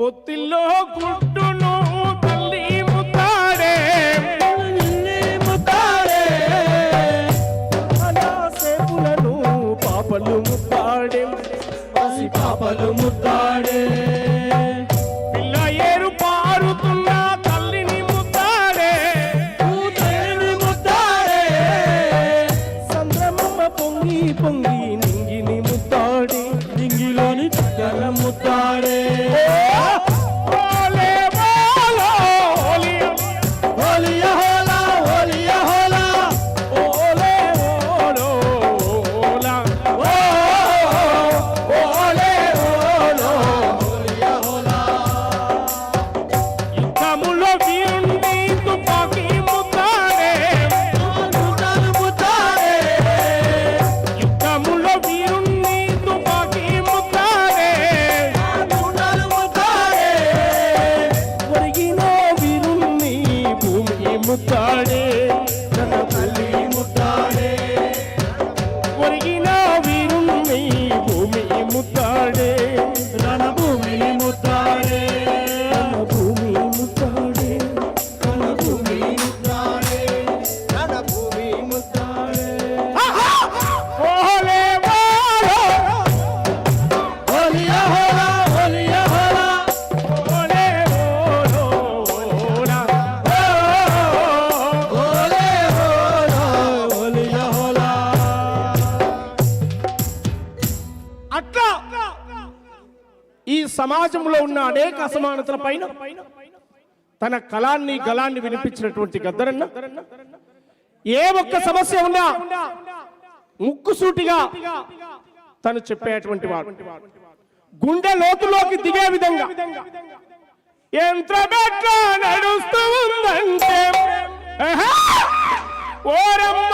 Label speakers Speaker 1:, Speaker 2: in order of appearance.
Speaker 1: పొత్తిల్లో గుడ్డును
Speaker 2: తల్లి ముతారే ముతారే పాపలు ముత్తాడే.
Speaker 1: పాపలు ముత్తాడే.
Speaker 2: పిల్ల ఏరు తల్లిని పొంగి పొంగి నింగిని
Speaker 1: ముత్తాడి.
Speaker 2: నింగిలోని
Speaker 1: చక్కర ముత్తాడే.
Speaker 2: భూమి ముద్దాడే
Speaker 1: తన తల్లి ముత్తాడే
Speaker 2: ఒరిగిన వీరుణ్ణి ఈ సమాజంలో ఉన్న అనేక అసమానతల పైన తన కళాన్ని గలాన్ని వినిపించినటువంటి గద్దరన్న ఏ ఒక్క సమస్య ఉన్నా ముక్కుసూటిగా తను చెప్పేటువంటి వాడు. గుండె లోతులోకి దిగే విధంగా ఎంత